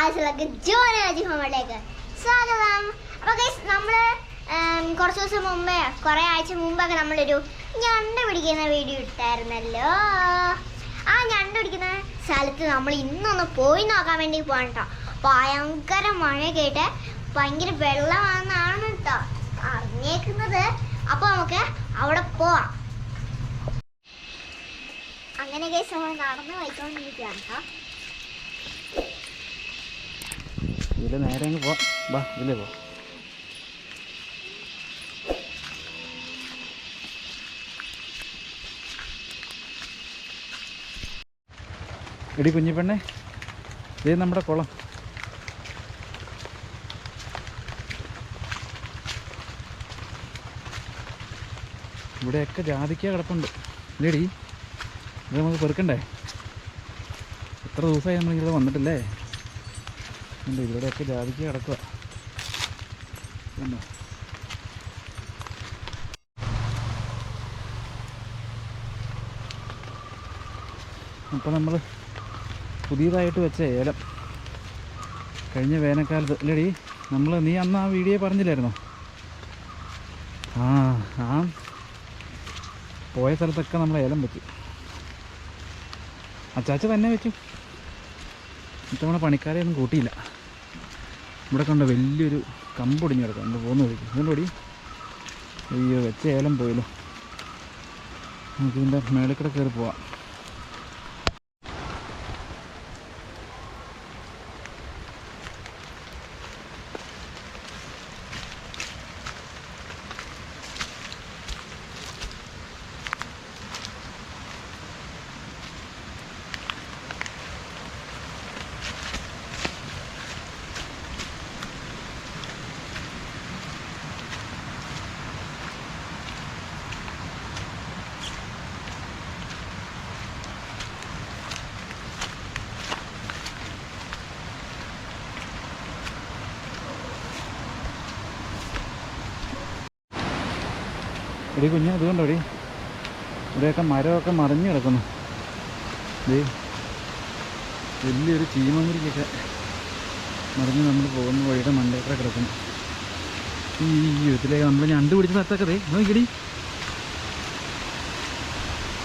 ക്ലാസ്സിലൊക്കെ ജോനാജി ഹോമിലേക്ക് സ്വാഗതം അപ്പോൾ ഗൈസ് നമ്മൾ കുറച്ച് ദിവസം മുമ്പേ കുറേ ആഴ്ച മുമ്പൊക്കെ നമ്മളൊരു ഞണ്ട് പിടിക്കുന്ന വീഡിയോ ഇട്ടായിരുന്നല്ലോ. ആ ഞണ്ട് പിടിക്കുന്ന സ്ഥലത്ത് നമ്മൾ ഇന്നൊന്ന് പോയി നോക്കാൻ വേണ്ടി പോകണം കേട്ടോ ഭയങ്കര മഴ കേട്ട് ഭയങ്കര വെള്ളമാണെന്നാണ് കേട്ടോ അറിഞ്ഞേക്കുന്നത്. അപ്പോൾ നമുക്ക് അവിടെ പോവാം. അങ്ങനെ ഗൈസ് നമ്മൾ നടന്ന് പോയിക്കൊണ്ടിരിക്കുകയാണ് കേട്ടോ ഇതിൽ നേരെ അങ്ങ് പോ വാ ഇതിലേ പോ. എടി കുഞ്ഞിപ്പെണ്ണെ ഇത് നമ്മുടെ കുളം. ഇവിടെയൊക്കെ ജാതിക്ക കിടപ്പുണ്ട്. ഇല്ലേടി ഇത് നമുക്ക് പെറുക്കണ്ടേ? എത്ര ദിവസമായി നമ്മൾ ഇവിടെ വന്നിട്ടില്ലേ? ഉണ്ട് ഇവിടെയൊക്കെ ജാതിക്ക് കിടക്കുക കണ്ടോ? അപ്പോൾ നമ്മൾ പുതിയതായിട്ട് വെച്ച ഏലം. കഴിഞ്ഞ വേനൽക്കാലത്ത് അല്ലേടി നമ്മൾ നീ അന്ന് ആ വീഡിയോ പറഞ്ഞില്ലായിരുന്നോ? ആ ആ. പോയ സ്ഥലത്തൊക്കെ നമ്മൾ ഏലം വെച്ചു. അച്ചാച്ച തന്നെ വെച്ചു. ഇത്തവണ പണിക്കാരെയൊന്നും കൂട്ടിയില്ല. ഇവിടെ കണ്ട വലിയൊരു കമ്പൊടിഞ്ഞ് കിടക്കാം നമ്മൾ പോകുന്ന വഴിക്ക്. അതുകൊണ്ട് ഓടി. അയ്യോ വെച്ച ഏലം പോയല്ലോ. നമുക്കിതിന്റെ മേളിൽ കൂടെ കയറി പോവാം. എടി കുഞ്ഞ് അതുകൊണ്ടോ എടി ഇവിടെയൊക്കെ മരമൊക്കെ മറിഞ്ഞു കിടക്കുന്നു. ദേ വലിയൊരു ചീമമുരിക്കൊക്കെ മറിഞ്ഞ് നമ്മൾ പോകുന്ന വഴിയുടെ മണ്ടയൊക്കെ കിടക്കുന്നു. ഈ ജീവിതത്തിലേക്ക് നമ്മൾ ഞണ്ട് പിടിച്ച് സ്ഥലത്തൊക്കെ ദേ. നോക്കിടി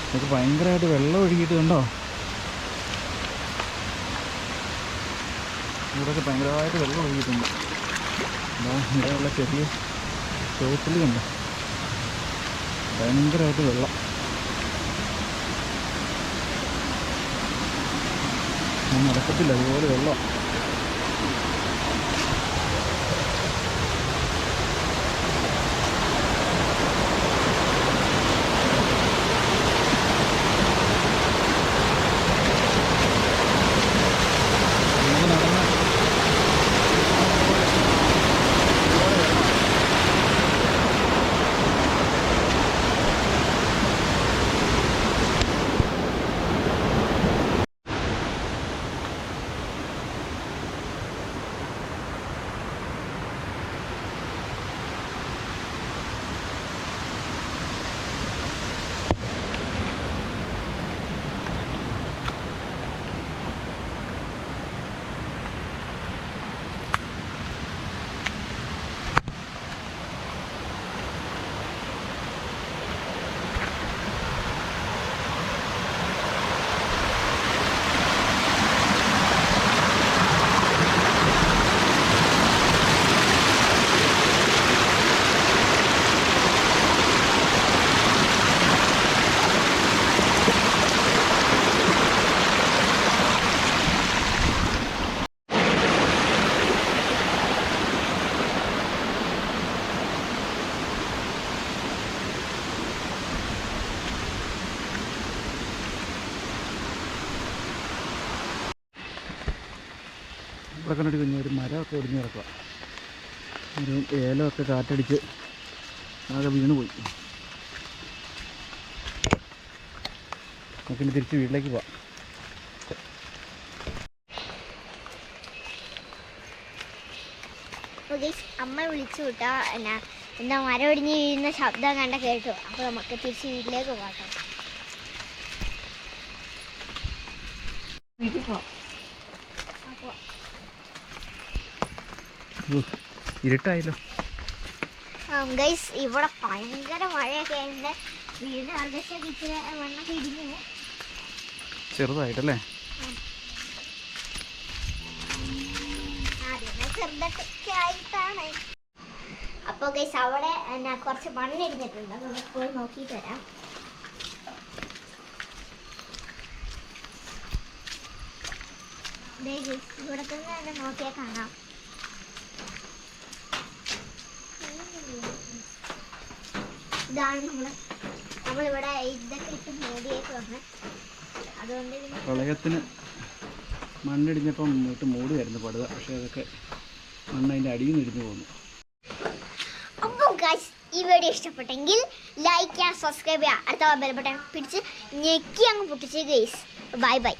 ഇതൊക്കെ ഭയങ്കരമായിട്ട് വെള്ളം ഒഴുകിയിട്ട് കണ്ടോ? ഇവിടെയൊക്കെ ഭയങ്കരമായിട്ട് വെള്ളം ഒഴുകിയിട്ടുണ്ട്. ഇതാ ഇവിടെയുള്ള ചെറിയ ചോട്ടിൽ കണ്ടോ? ഭയങ്കരമായിട്ട് വെള്ളം. ഞാൻ നടക്കത്തില്ല അതുപോലെ വെള്ളം നമുക്ക് നടന്ന് ഇവിടെ കണ്ടിട്ട് കഴിഞ്ഞാൽ ഒരു മരമൊക്കെ ഒടിഞ്ഞ് കിടക്കുക ഒരു ഏലമൊക്കെ കാറ്റടിച്ച് ആകെ വീണുപോയി. നമുക്കിനി തിരിച്ച് വീട്ടിലേക്ക് പോവാം. അമ്മ വിളിച്ചു വിട്ടാ എന്നാ എന്താ മരം ഒടിഞ്ഞ് വീഴുന്ന ശബ്ദം കണ്ട കേട്ടു. അപ്പോൾ നമുക്ക് തിരിച്ച് വീട്ടിലേക്ക് പോകാം വീട്ടിൽ പോവാം അപ്പോൾ ഓ, ഇരുട്ടായല്ലോ. ഗൈസ് ഇവിടെ ഭയങ്കര മഴയൊക്കെ വീട് ഇച്ചിരി ഇടിഞ്ഞു. ചെറുതായിട്ടല്ലേ? അപ്പൊ ചെറുതൊക്കെ ആയിട്ടാണ്. അപ്പോൾ ഗൈസ് അവിടെ എന്നാ കുറച്ച് മണ്ണിടിഞ്ഞിട്ടുണ്ട് നമുക്ക് പോയി നോക്കിയിട്ട് വരാം. ഇവിടെ തന്നെ നോക്കിയാൽ കാണാം. ഇതാണ് നമ്മൾ നമ്മളിവിടെ ഇതൊക്കെ ഇട്ട് മൂടിയേക്കാണ് അതുകൊണ്ട് ഇതിന് പ്രളയത്തിന് മണ്ണിടിഞ്ഞപ്പം ഇട്ട് മൂടുമായിരുന്നു പടുത. പക്ഷേ അതൊക്കെ മണ്ണ് അതിന്റെ അടിയിൽ നിന്ന് ഇടിഞ്ഞു പോകുന്നു ഗൈസ് ഈ വീഡിയോ ഇഷ്ടപ്പെട്ടെങ്കിൽ ലൈക്ക് ചെയ്യുക സബ്സ്ക്രൈബ് ചെയ്യുക അടുത്ത ബെൽ ബട്ടൺ പിടിച്ച് ഞെക്കി അങ്ങ് പൊട്ടിച്ച് ഗൈസ് ബൈ ബൈ